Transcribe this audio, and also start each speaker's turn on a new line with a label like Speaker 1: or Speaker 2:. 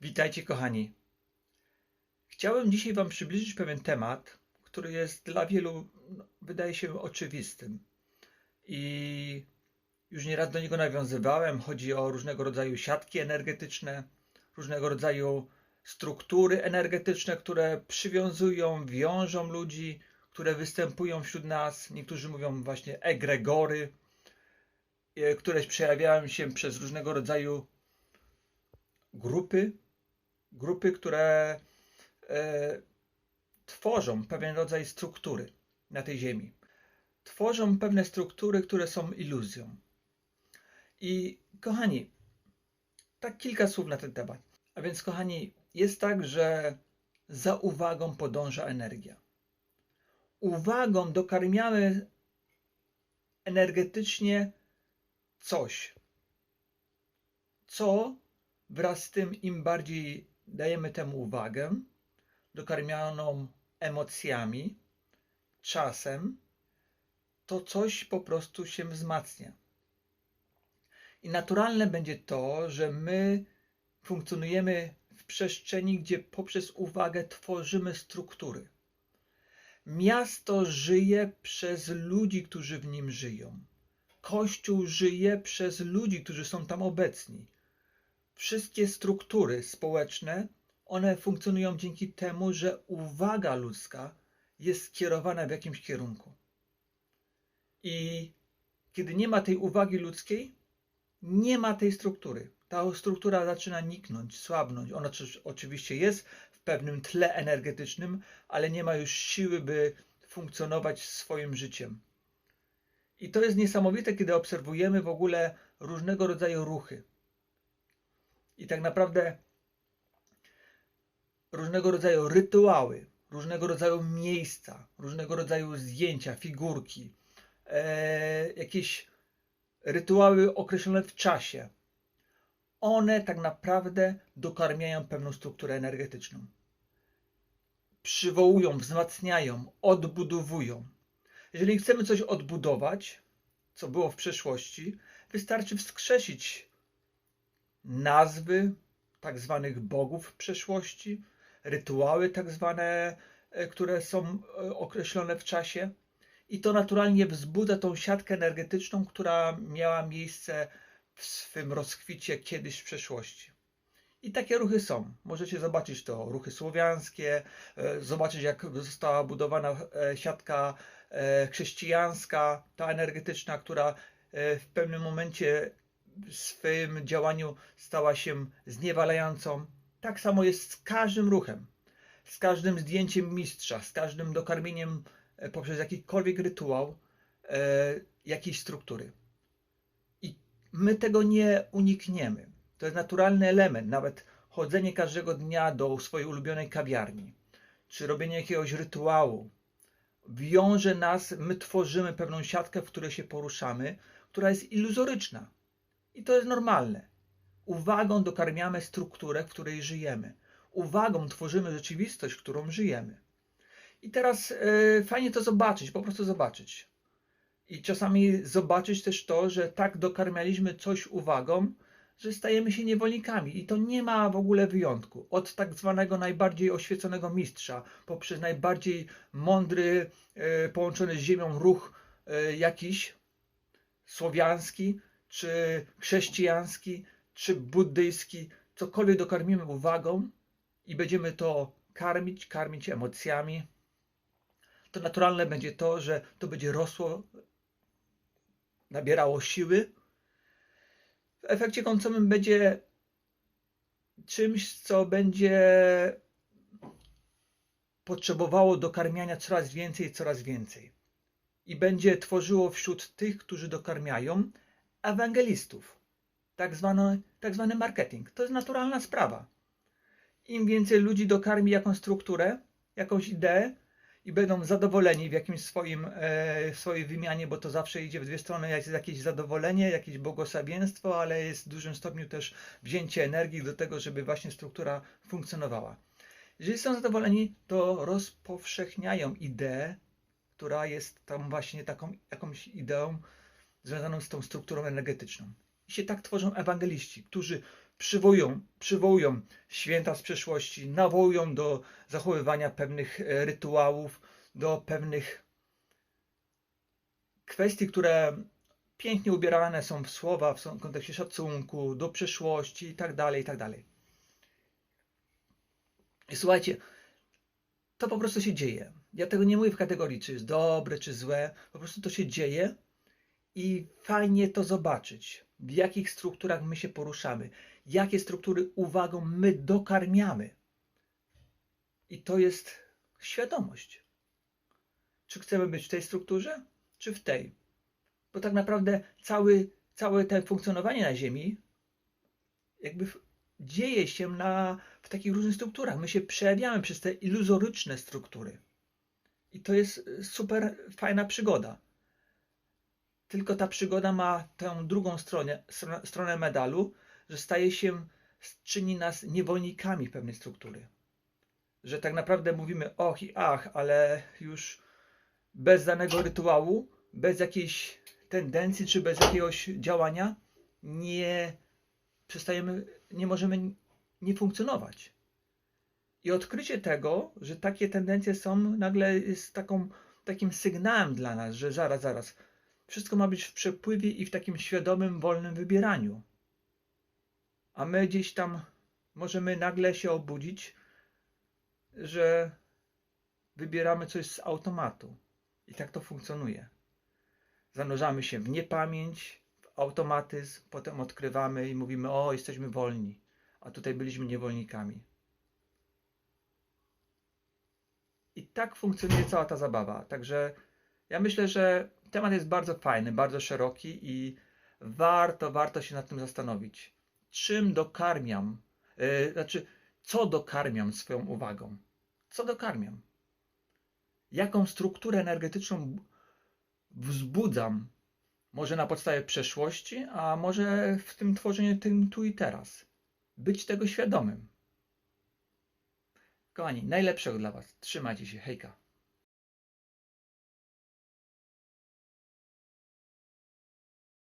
Speaker 1: Witajcie, kochani. Chciałem dzisiaj Wam przybliżyć pewien temat, który jest dla wielu, no, wydaje się, oczywistym. I już nieraz do niego nawiązywałem. Chodzi o różnego rodzaju siatki energetyczne, różnego rodzaju struktury energetyczne, które przywiązują, wiążą ludzi, które występują wśród nas. Niektórzy mówią właśnie egregory, e, które przejawiają się przez różnego rodzaju grupy, grupy, które e, tworzą pewien rodzaj struktury na tej Ziemi. Tworzą pewne struktury, które są iluzją. I kochani, tak kilka słów na ten temat. A więc, kochani, jest tak, że za uwagą podąża energia. Uwagą dokarmiamy energetycznie coś, co wraz z tym, im bardziej dajemy temu uwagę, dokarmianą emocjami, czasem, to coś po prostu się wzmacnia. I naturalne będzie to, że my funkcjonujemy w przestrzeni, gdzie poprzez uwagę tworzymy struktury. Miasto żyje przez ludzi, którzy w nim żyją. Kościół żyje przez ludzi, którzy są tam obecni. Wszystkie struktury społeczne, one funkcjonują dzięki temu, że uwaga ludzka jest skierowana w jakimś kierunku. I kiedy nie ma tej uwagi ludzkiej, nie ma tej struktury. Ta struktura zaczyna niknąć, słabnąć. Ona oczywiście jest w pewnym tle energetycznym, ale nie ma już siły, by funkcjonować swoim życiem. I to jest niesamowite, kiedy obserwujemy w ogóle różnego rodzaju ruchy. I tak naprawdę różnego rodzaju rytuały, różnego rodzaju miejsca, różnego rodzaju zdjęcia, figurki, e, jakieś rytuały określone w czasie, one tak naprawdę dokarmiają pewną strukturę energetyczną. Przywołują, wzmacniają, odbudowują. Jeżeli chcemy coś odbudować, co było w przeszłości, wystarczy wskrzesić nazwy tak zwanych bogów w przeszłości, rytuały tak zwane, e, które są e, określone w czasie. I to naturalnie wzbudza tą siatkę energetyczną, która miała miejsce w swym rozkwicie kiedyś w przeszłości. I takie ruchy są. Możecie zobaczyć to, ruchy słowiańskie, e, zobaczyć jak została budowana siatka chrześcijańska, ta energetyczna, która w pewnym momencie w swym działaniu stała się zniewalającą. Tak samo jest z każdym ruchem, z każdym zdjęciem mistrza, z każdym dokarmieniem e, poprzez jakikolwiek rytuał e, jakiejś struktury. I my tego nie unikniemy. To jest naturalny element, nawet chodzenie każdego dnia do swojej ulubionej kawiarni, czy robienie jakiegoś rytuału, wiąże nas, my tworzymy pewną siatkę, w której się poruszamy, która jest iluzoryczna. I to jest normalne. Uwagą dokarmiamy strukturę, w której żyjemy. Uwagą tworzymy rzeczywistość, w którą żyjemy. I teraz yy, fajnie to zobaczyć, po prostu zobaczyć. I czasami zobaczyć też to, że tak dokarmialiśmy coś uwagą, że stajemy się niewolnikami. I to nie ma w ogóle wyjątku. Od tak zwanego najbardziej oświeconego mistrza, poprzez najbardziej mądry, yy, połączony z ziemią ruch yy, jakiś, słowiański, czy chrześcijański, czy buddyjski, cokolwiek dokarmimy uwagą i będziemy to karmić, karmić emocjami, to naturalne będzie to, że to będzie rosło, nabierało siły. W efekcie końcowym będzie czymś, co będzie potrzebowało dokarmiania coraz więcej, coraz więcej. I będzie tworzyło wśród tych, którzy dokarmiają, ewangelistów. Tak zwany, tak zwany marketing. To jest naturalna sprawa. Im więcej ludzi dokarmi jakąś strukturę, jakąś ideę i będą zadowoleni w jakimś swoim, e, swojej wymianie, bo to zawsze idzie w dwie strony, jest jakieś zadowolenie, jakieś błogosławieństwo, ale jest w dużym stopniu też wzięcie energii do tego, żeby właśnie struktura funkcjonowała. Jeżeli są zadowoleni, to rozpowszechniają ideę, która jest tam właśnie taką jakąś ideą, związaną z tą strukturą energetyczną. I się tak tworzą ewangeliści, którzy przywołują, przywołują święta z przeszłości, nawołują do zachowywania pewnych e, rytuałów, do pewnych kwestii, które pięknie ubierane są w słowa w kontekście szacunku, do przeszłości i tak dalej, i tak dalej. I słuchajcie, to po prostu się dzieje. Ja tego nie mówię w kategorii, czy jest dobre, czy złe. Po prostu to się dzieje i fajnie to zobaczyć, w jakich strukturach my się poruszamy, jakie struktury uwagą my dokarmiamy. I to jest świadomość. Czy chcemy być w tej strukturze, czy w tej? Bo tak naprawdę cały, całe to funkcjonowanie na Ziemi jakby dzieje się na, w takich różnych strukturach. My się przejawiamy przez te iluzoryczne struktury. I to jest y, super fajna przygoda. Tylko ta przygoda ma tę drugą stronę, stronę, medalu, że staje się, czyni nas niewolnikami pewnej struktury. Że tak naprawdę mówimy och i ach, ale już bez danego rytuału, bez jakiejś tendencji czy bez jakiegoś działania nie przestajemy, nie możemy nie funkcjonować. I odkrycie tego, że takie tendencje są, nagle jest taką, takim sygnałem dla nas, że zaraz, zaraz, wszystko ma być w przepływie i w takim świadomym, wolnym wybieraniu. A my gdzieś tam możemy nagle się obudzić, że wybieramy coś z automatu. I tak to funkcjonuje. Zanurzamy się w niepamięć, w automatyzm, potem odkrywamy i mówimy: O, jesteśmy wolni, a tutaj byliśmy niewolnikami. I tak funkcjonuje cała ta zabawa. Także ja myślę, że temat jest bardzo fajny, bardzo szeroki i warto, warto się nad tym zastanowić. Czym dokarmiam, yy, znaczy, co dokarmiam swoją uwagą? Co dokarmiam? Jaką strukturę energetyczną wzbudzam? Może na podstawie przeszłości, a może w tym tworzeniu tym tu i teraz. Być tego świadomym. Kochani, najlepszego dla Was. Trzymajcie się. Hejka.